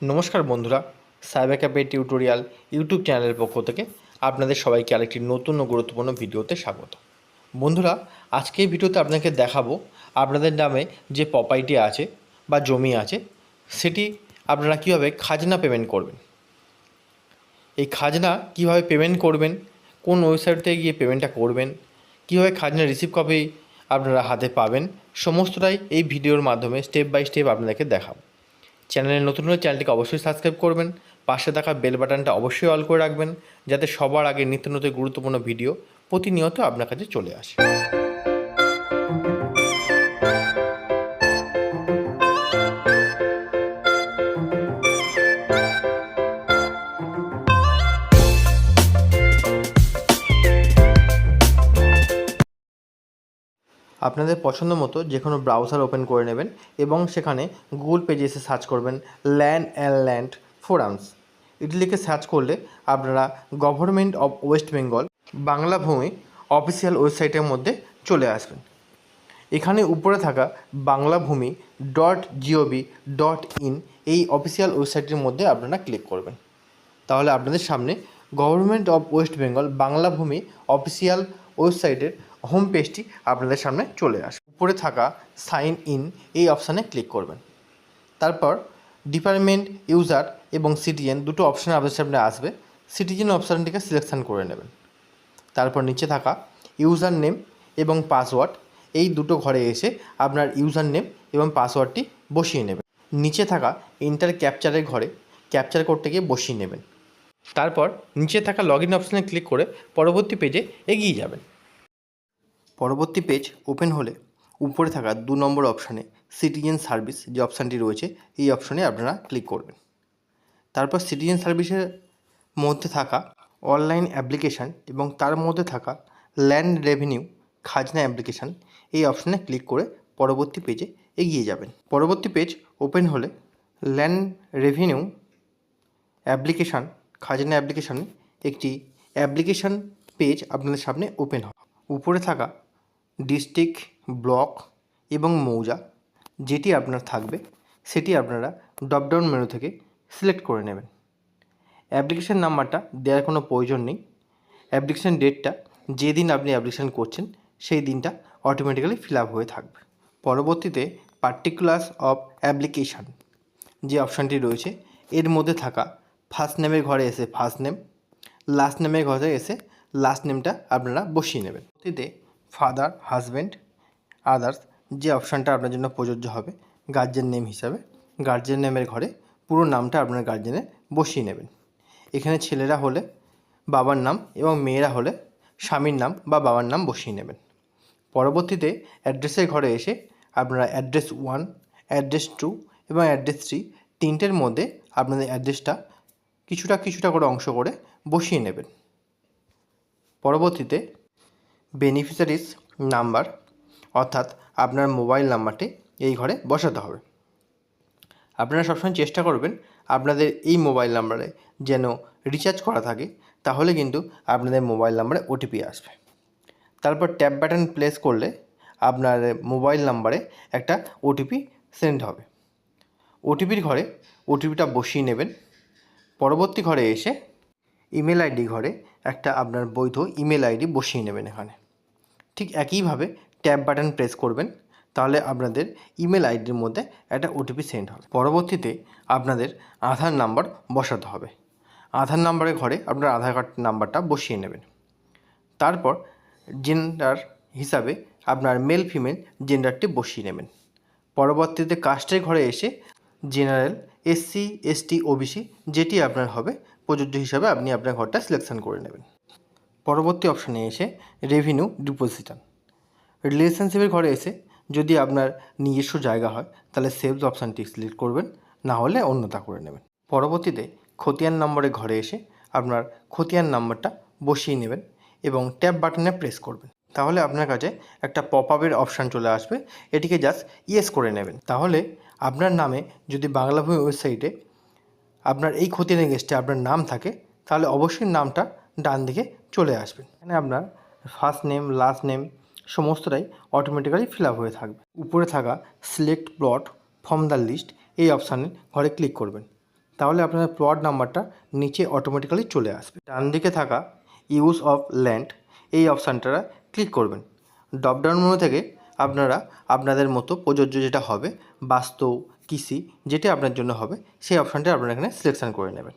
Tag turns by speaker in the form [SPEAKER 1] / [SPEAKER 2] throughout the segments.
[SPEAKER 1] নমস্কার বন্ধুরা cyber cafe tutorial YouTube চ্যানেলের পক্ষ থেকে আপনাদের সবাইকে আরেকটি নতুন ও গুরুত্বপূর্ণ ভিডিওতে স্বাগত। বন্ধুরা, আজকে এই ভিডিওতে আপনাকে দেখাবো আপনাদের নামে যে প্রপার্টি আছে বা জমি আছে, সেটি আপনারা কীভাবে খাজনা পেমেন্ট করবেন। এই খাজনা কীভাবে পেমেন্ট করবেন, কোন ওয়েবসাইটে গিয়ে পেমেন্টটা করবেন, কীভাবে খাজনা রিসিভ কপি আপনারা হাতে পাবেন, সমস্তটাই এই ভিডিওর মাধ্যমে স্টেপ বাই স্টেপ আপনাদেরকে দেখাবো। চ্যানেলে নতুন হলে চ্যানেলটিকে অবশ্যই সাবস্ক্রাইব করবেন। পাশে থাকা বেল বাটনটা অবশ্যই অল করে রাখবেন, যাতে সবার আগে নিত্য নতুন গুরুত্বপূর্ণ ভিডিও প্রতিনিয়ত আপনার কাছে চলে আসে। আপনাদের পছন্দ মতো যে কোনো ব্রাউজার ওপেন করে নেবেন এবং সেখানে গুগল পেজে এসে সার্চ করবেন ল্যান্ড অ্যান্ড ল্যান্ড ফোরামস এটি সার্চ করলে আপনারা government of West Bengal Bangla Bhumi official ওয়েবসাইটের মধ্যে চলে আসবেন। এখানে উপরে থাকা Bangla Bhumi dot GOV dot in এই অফিসিয়াল ওয়েবসাইটের মধ্যে আপনারা ক্লিক করবেন। তাহলে আপনাদের সামনে government of West Bengal Bangla Bhumi official ওয়েবসাইটের হোম পেজটি আপনাদের সামনে চলে আসে উপরে থাকা সাইন ইন এই অপশানে ক্লিক করবেন। তারপর ডিপার্টমেন্ট ইউজার এবং সিটিজেন দুটো অপশান আপনাদের সামনে আসবে। সিটিজেন অপশানটিকে সিলেকশন করে নেবেন। তারপর নিচে থাকা ইউজার নেম এবং পাসওয়ার্ড এই দুটো ঘরে এসে আপনার ইউজার নেম এবং পাসওয়ার্ডটি বসিয়ে নেবেন। নিচে থাকা ইন্টার ক্যাপচারের ঘরে ক্যাপচার করতে গিয়ে বসিয়ে নেবেন। তারপর নিচে থাকা লগ ইন অপশানে ক্লিক করে পরবর্তী পেজে এগিয়ে যাবেন। পরবর্তী পেজ ওপেন হলে উপরে থাকা দু নম্বর অপশানে সিটিজেন সার্ভিস যে অপশানটি রয়েছে, এই অপশানে আপনারা ক্লিক করবেন। তারপর সিটিজেন সার্ভিসের মধ্যে থাকা অনলাইন অ্যাপ্লিকেশান এবং তার মধ্যে থাকা ল্যান্ড রেভিনিউ খাজনা অ্যাপ্লিকেশান এই অপশানে ক্লিক করে পরবর্তী পেজে এগিয়ে যাবেন। পরবর্তী পেজ ওপেন হলে ল্যান্ড রেভিনিউ অ্যাপ্লিকেশান খাজনা অ্যাপ্লিকেশানে একটি অ্যাপ্লিকেশান পেজ আপনাদের সামনে ওপেন হবে। উপরে থাকা ডিস্ট্রিক্ট, ব্লক এবং মৌজা যেটি আপনার থাকবে, সেটি আপনারা ড্রপডাউন মেনু থেকে সিলেক্ট করে নেবেন। অ্যাপ্লিকেশান নাম্বারটা দেওয়ার কোনো প্রয়োজন নেই। অ্যাপ্লিকেশান ডেটটা যেদিন আপনি অ্যাপ্লিকেশান করছেন, সেই দিনটা অটোমেটিক্যালি ফিল আপ হয়ে থাকবে। পরবর্তীতে পার্টিকুলার্স অফ অ্যাপ্লিকেশান যে অপশানটি রয়েছে, এর মধ্যে থাকা ফার্স্ট নেমের ঘরে এসে ফার্স্ট নেম লাস্ট নেমের ঘরে এসে লাস্ট নেমটা আপনারা বসিয়ে নেবেন। পরবর্তীতে ফাদার হাজব্যান্ড আদার্স যে অপশানটা আপনার জন্য প্রযোজ্য হবে গার্জেন নেম হিসাবে গার্জেন নেমের ঘরে পুরো নামটা আপনার গার্জেনে বসিয়ে নেবেন। এখানে ছেলেরা হলে বাবার নাম এবং মেয়েরা হলে স্বামীর নাম বা বাবার নাম বসিয়ে নেবেন। পরবর্তীতে অ্যাড্রেসের ঘরে এসে আপনারা অ্যাড্রেস ওয়ান অ্যাড্রেস টু এবং অ্যাড্রেস থ্রি তিনটের মধ্যে আপনাদের অ্যাড্রেসটা কিছুটা কিছুটা করে অংশ করে বসিয়ে নেবেন। পরবর্তীতে বেনিফিশিয়ারিস নাম্বার অর্থাৎ আপনার মোবাইল নাম্বারটি এই ঘরে বসাতে হবে। আপনারা সবসময় চেষ্টা করবেন আপনাদের এই মোবাইল নাম্বারে যেন রিচার্জ করা থাকে, তাহলে কিন্তু আপনাদের মোবাইল নাম্বারে ওটিপি আসবে। তারপর ট্যাপ বাটন প্লেস করলে আপনার মোবাইল নাম্বারে একটা ওটিপি সেন্ড হবে। ওটিপির ঘরে ওটিপিটা বসিয়ে নেবেন। পরবর্তী ঘরে এসে ইমেল আইডি ঘরে একটা আপনার বৈধ ইমেল আইডি বসিয়ে নেবেন এখানে। ঠিক একইভাবে ট্যাব বাটন প্রেস করবেন, তাহলে আপনাদের ইমেল আইডির মধ্যে একটা ওটিপি সেন্ড হবে। পরবর্তীতে আপনাদের আধার নাম্বার বসাতে হবে। আধার নাম্বারের ঘরে আপনার আধার কার্ড নাম্বারটা বসিয়ে নেবেন। তারপর জেন্ডার হিসাবে আপনার মেল ফিমেল জেন্ডারটি বসিয়ে নেবেন। পরবর্তীতে কাস্টের ঘরে এসে জেনারেল এসসি এসটি ওবিসি যেটি আপনার হবে প্রযোজ্য হিসাবে আপনি আপনার ঘরটা সিলেকশন করে নেবেন। পরবর্তী অপশানে এসে রেভিনিউ ডিপোজিটার রিলেশনশিপের ঘরে এসে যদি আপনার নিজস্ব জায়গা হয়, তাহলে সেভস অপশানটি সিলেক্ট করবেন, না হলে অন্যতা করে নেবেন। পরবর্তীতে খতিয়ান নম্বরের ঘরে এসে আপনার খতিয়ান নাম্বারটা বসিয়ে নেবেন এবং ট্যাপ বাটনে প্রেস করবেন। তাহলে আপনার কাছে একটা পপ আপের অপশান চলে আসবে। এটিকে জাস্ট ইয়েস করে নেবেন। তাহলে আপনার নামে যদি বাংলা ভূমি ওয়েবসাইটে আপনার এই খতিয়ানের গেস্টে আপনার নাম থাকে, তাহলে অবশ্যই নামটা ডান দিকে চলে আসবে। এখানে আপনার ফার্স্ট নেম লাস্ট নেম সমস্তটাই অটোমেটিক্যালি ফিল হয়ে থাকবে। উপরে থাকা select plot from the list এই অপশানে ঘরে ক্লিক করবেন। তাহলে আপনার প্লট নাম্বারটা নিচে অটোমেটিক্যালি চলে আসবে। ডান দিকে থাকা ইউজ অফ ল্যান্ড এই অপশানটা ক্লিক করবেন। ড্রপডাউন মেনু থেকে আপনারা আপনাদের মতো প্রযোজ্য যেটা হবে বাস্তু কৃষি যেটা আপনার জন্য হবে, সেই অপশানটা আপনারা এখানে সিলেকশান করে নেবেন।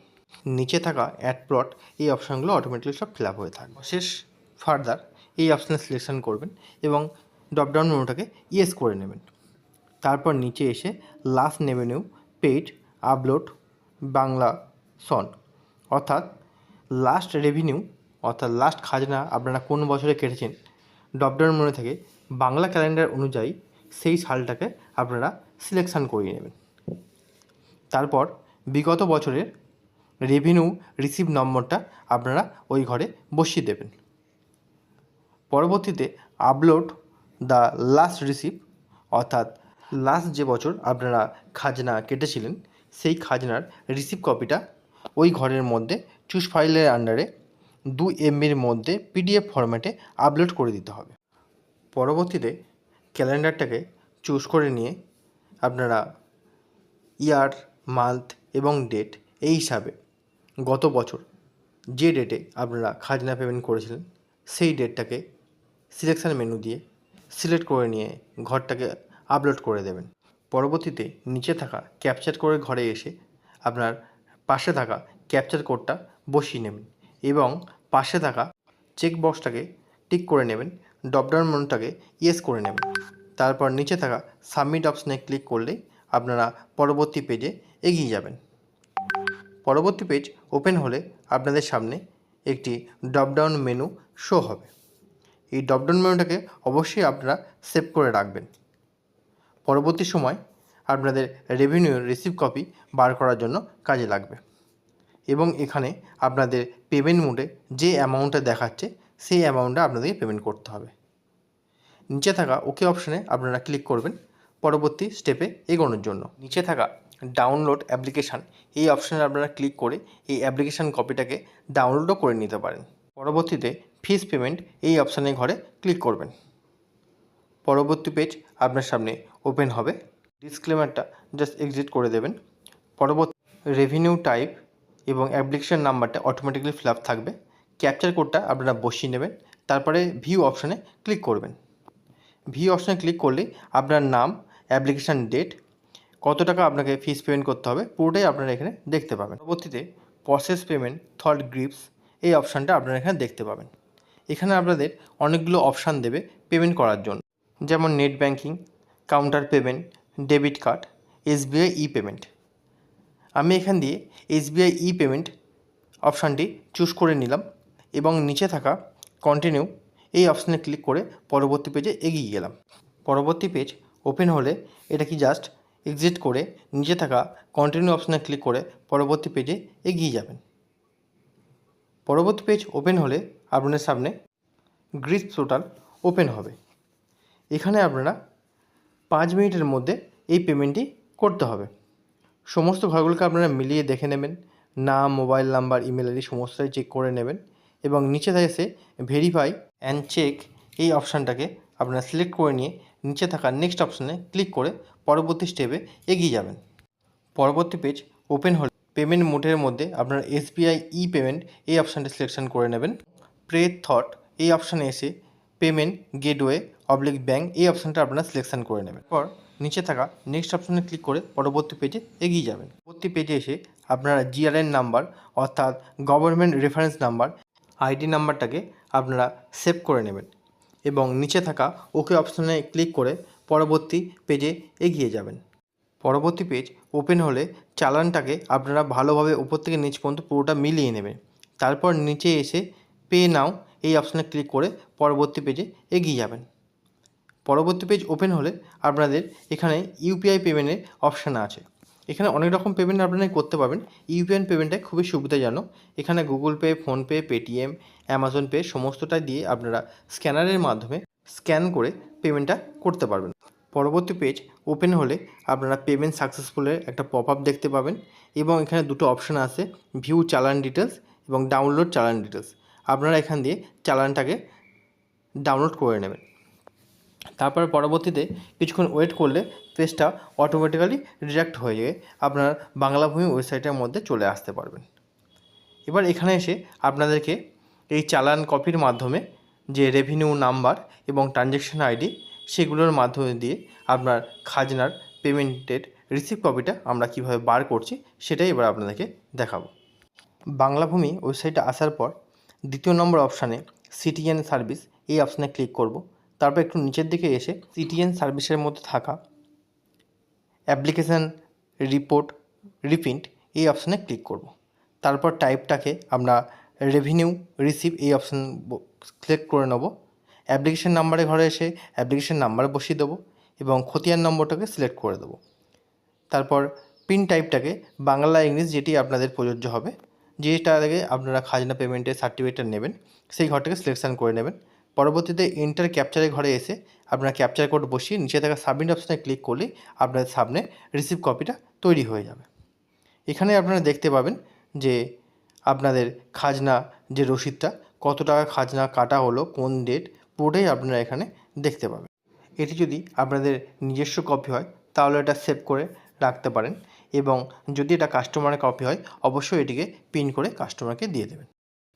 [SPEAKER 1] নিচে থাকা অ্যাড প্লট এই অপশানগুলো অটোমেটিক্যালি সব ফিল হয়ে থাকবে। শেষ ফার্দার এই অপশানে সিলেকশান করবেন এবং ড্রপডাউন মেনুটাকে ইয়েস করে নেবেন। তারপর নিচে এসে last revenue paid upload Bangla সন অর্থাৎ লাস্ট রেভিনিউ অর্থাৎ লাস্ট খাজনা আপনারা কোন বছরে কেটেছেন ড্রপডাউন মেনু থেকে বাংলা ক্যালেন্ডার অনুযায়ী সেই সালটাকে আপনারা সিলেকশান করিয়ে নেবেন। তারপর বিগত বছরের রেভিনিউ রিসিভ নম্বরটা আপনারা ওই ঘরে বসিয়ে দেবেন। পরবর্তীতে আপলোড দ্য লাস্ট রিসিভ, অর্থাৎ লাস্ট যে বছর আপনারা খাজনা কেটেছিলেন, সেই খাজনার রিসিভ কপিটা ওই ঘরের মধ্যে চুজ ফাইলের আন্ডারে দু এমবির মধ্যে পিডিএফ ফরম্যাটে আপলোড করে দিতে হবে। পরবর্তীতে ক্যালেন্ডারটাকে চুজ করে নিয়ে আপনারা ইয়ার, মান্থ এবং ডেট এই হিসাবে গত বছর যে ডেটে আপনারা খাজনা পেমেন্ট করেছিলেন সেই ডেটটাকে সিলেকশান মেনু দিয়ে সিলেক্ট করে নিয়ে ঘরটাকে আপলোড করে দেবেন। পরবর্তীতে নিচে থাকা ক্যাপচার করে ঘরে এসে আপনার পাশে থাকা ক্যাপচার কোডটা বসিয়ে নেবেন এবং পাশে থাকা চেক বক্সটাকে টিক করে নেবেন ড্রপডাউন মেনুটাকে ইয়েস করে নেবেন। তারপর নিচে থাকা সাবমিট অপশনে ক্লিক করলে আপনারা পরবর্তী পেজে এগিয়ে যাবেন। পরবর্তী পেজ ওপেন হলে আপনাদের সামনে একটি ড্রপডাউন মেনু শো হবে। এই ড্রপডাউন মেনুটাকে অবশ্যই আপনারা সেভ করে রাখবেন। পরবর্তী সময় আপনাদের রেভিনিউ রিসিভ কপি বার করার জন্য কাজে লাগবে। এবং এখানে আপনাদের পেমেন্ট মোডে যে অ্যামাউন্টটা দেখাচ্ছে সেই অ্যামাউন্টটা আপনাদেরকে পেমেন্ট করতে হবে। নিচে থাকা ওকে অপশানে আপনারা ক্লিক করবেন পরবর্তী স্টেপে এগোনোর জন্য। নিচে থাকা ডাউনলোড অ্যাপ্লিকেশান এই অপশানে আপনারা ক্লিক করে এই অ্যাপ্লিকেশান কপিটাকে ডাউনলোডও করে নিতে পারেন। পরবর্তীতে ফিস পেমেন্ট এই অপশানে ঘরে ক্লিক করবেন। পরবর্তী পেজ আপনার সামনে ওপেন হবে। ডিসক্লেমারটা জাস্ট এক্সিট করে দেবেন। পরবর্তী রেভিনিউ টাইপ এবং অ্যাপ্লিকেশান নাম্বারটা অটোমেটিক্যালি ফিল থাকবে। ক্যাপচার কোডটা আপনারা বসিয়ে নেবেন। তারপরে ভিউ অপশানে ক্লিক করবেন। ভিউ অপশানে ক্লিক করলেই আপনার নাম অ্যাপ্লিকেশান ডেট কত টাকা আপনাকে ফিস পেমেন্ট করতে হবে, পুরোটাই আপনারা এখানে দেখতে পাবেন। পরবর্তীতে প্রসেস পেমেন্ট থার্ড গ্রিপস এই অপশানটা আপনারা এখানে দেখতে পাবেন। এখানে আপনাদের অনেকগুলো অপশান দেবে পেমেন্ট করার জন্য। যেমন net banking counter payment debit card SBI e payment আমি এখান দিয়ে এসবিআই ই পেমেন্ট অপশানটি চুজ করে নিলাম। এবং নিচে থাকা কন্টিনিউ এই অপশানে ক্লিক করে পরবর্তী পেজে এগিয়ে গেলাম। পরবর্তী পেজ ওপেন হলে এটা কি জাস্ট এক্সিট করে নিচে থাকা কন্টিনিউ অপশানে ক্লিক করে পরবর্তী পেজে এগিয়ে যাবেন। পরবর্তী পেজ ওপেন হলে আপনাদের সামনে গ্রিস পোর্টাল ওপেন হবে। এখানে আপনারা পাঁচ মিনিটের মধ্যে এই পেমেন্টটি করতে হবে। সমস্ত ঘরগুলোকে আপনারা মিলিয়ে দেখে নেবেন, নাম মোবাইল নাম্বার ইমেল আইডি সমস্তটাই চেক করে নেবেন। এবং নিচে এসে ভেরিফাই অ্যান্ড চেক এই অপশানটাকে আপনারা সিলেক্ট করে নিয়ে নিচে থাকা নেক্সট অপশানে ক্লিক করে পরবর্তী স্টেপে এগিয়ে যাবেন। পরবর্তী পেজ ওপেন হলে পেমেন্ট মোডের মধ্যে আপনার এসবিআই ই পেমেন্ট এই অপশানটা সিলেকশন করে নেবেন। প্রে থট এই অপশানে এসে পেমেন্ট গেটওয়ে অবলিক ব্যাঙ্ক এই অপশানটা আপনারা সিলেকশন করে নেবেন। পর নিচে থাকা নেক্সট অপশানে ক্লিক করে পরবর্তী পেজে এগিয়ে যাবেন। পরবর্তী পেজে এসে আপনারা জিআরএন নাম্বার অর্থাৎ গভর্নমেন্ট রেফারেন্স নাম্বার আইডি নাম্বারটাকে আপনারা সেভ করে নেবেন এবং নিচে থাকা ওকে অপশানে ক্লিক করে পরবর্তী পেজে এগিয়ে যাবেন। পরবর্তী পেজ ওপেন হলে চালানটাকে আপনারা ভালোভাবে উপর থেকে নিচ পর্যন্ত পুরোটা মিলিয়ে নেবেন। তারপর নিচে এসে পে নাও এই অপশানে ক্লিক করে পরবর্তী পেজে এগিয়ে যাবেন। পরবর্তী পেজ ওপেন হলে আপনাদের এখানে ইউপিআই পেমেন্টের অপশান আছে। এখানে অনেক রকম পেমেন্ট আপনারা করতে পারবেন। ইউপিআই পেমেন্টটা খুবই সুবিধাজনক এখানে Google Pay PhonePe Paytm Amazon Pay সমস্তটাই দিয়ে আপনারা স্ক্যানারের মাধ্যমে স্ক্যান করে পেমেন্টটা করতে পারবেন। পরবর্তী পেজ ওপেন হলে আপনারা পেমেন্ট সাকসেসফুলের একটা পপ আপ দেখতে পাবেন এবং এখানে দুটো অপশান আছে ভিউ চালান ডিটেলস এবং ডাউনলোড চালান ডিটেলস আপনারা এখান দিয়ে চালানটাকে ডাউনলোড করে নেবেন। তারপর পরবর্তীতে কিছুক্ষণ ওয়েট করলে পেজটা অটোমেটিক্যালি ডিরেক্ট হয়ে আপনার বাংলা ভূমি ওয়েবসাইটের মধ্যে চলে আসতে পারবেন। এবার এখানে এসে আপনাদেরকে এই চালান কপির মাধ্যমে যে রেভিনিউ নাম্বার এবং ট্রানজ্যাকশন আইডি সেগুলোর মাধ্যমে দিয়ে আপনার খাজনার পেমেন্টের রিসিভ কপিটা আমরা কীভাবে বার করছি সেটাই এবার আপনাদেরকে দেখাবো। বাংলা ভূমি ওয়েবসাইটে আসার পর দ্বিতীয় নম্বর অপশানে সিটিএন সার্ভিস এই অপশানে ক্লিক করব। তারপর একটু নিচের দিকে এসে সিটিএন সার্ভিসের মধ্যে থাকা অ্যাপ্লিকেশান, রিপোর্ট, রিপ্রিন্ট এই অপশানে ক্লিক করব। তারপর টাইপটাকে আমরা রেভিনিউ রিসিভ এই অপশান সিলেক্ট করে নেব। অ্যাপ্লিকেশন নাম্বারে ঘরে এসে অ্যাপ্লিকেশন নাম্বার বসিয়ে দেবো এবং খতিয়ান নম্বরটাকে সিলেক্ট করে দেবো। তারপর পিন টাইপটাকে বাংলা ইংলিশ যেটি আপনাদের প্রযোজ্য হবে যেটা থেকে আপনারা খাজনা পেমেন্টের সার্টিফিকেটটা নেবেন, সেই ঘরটাকে সিলেকশান করে নেবেন। পরবর্তীতে ইন্টার ক্যাপচারের ঘরে এসে আপনার ক্যাপচার কোড বসিয়ে নিচে থাকা সাবমিট অপশানে ক্লিক করলেই আপনাদের সামনে রিসিভ কপিটা তৈরি হয়ে যাবে। এখানে আপনারা দেখতে পাবেন যে আপনাদের খাজনা যে রসিদটা, কত টাকা খাজনা কাটা হলো, কোন ডেট পুরোটাই আপনারা এখানে দেখতে পাবেন। এটি যদি আপনাদের নিজস্ব কপি হয়, তাহলে এটা সেভ করে রাখতে পারেন এবং যদি এটা কাস্টমারের কপি হয়, অবশ্যই এটিকে পিন করে কাস্টমারকে দিয়ে দেবেন।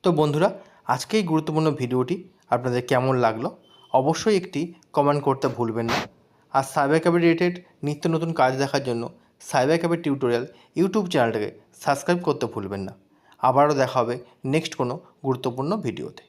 [SPEAKER 1] তো বন্ধুরা আজকে এই গুরুত্বপূর্ণ ভিডিওটি আপনাদের কেমন লাগল? অবশ্যই একটি কমেন্ট করতে ভুলবেন না। আর সাইবার ক্যাবে রিলেটেড নিত্য নতুন কাজ দেখার জন্য সাইবার ক্যাবের টিউটোরিয়াল ইউটিউব চ্যানেলটাকে সাবস্ক্রাইব করতে ভুলবেন না। আবারও দেখা হবে নেক্সট কোনো গুরুত্বপূর্ণ ভিডিওতে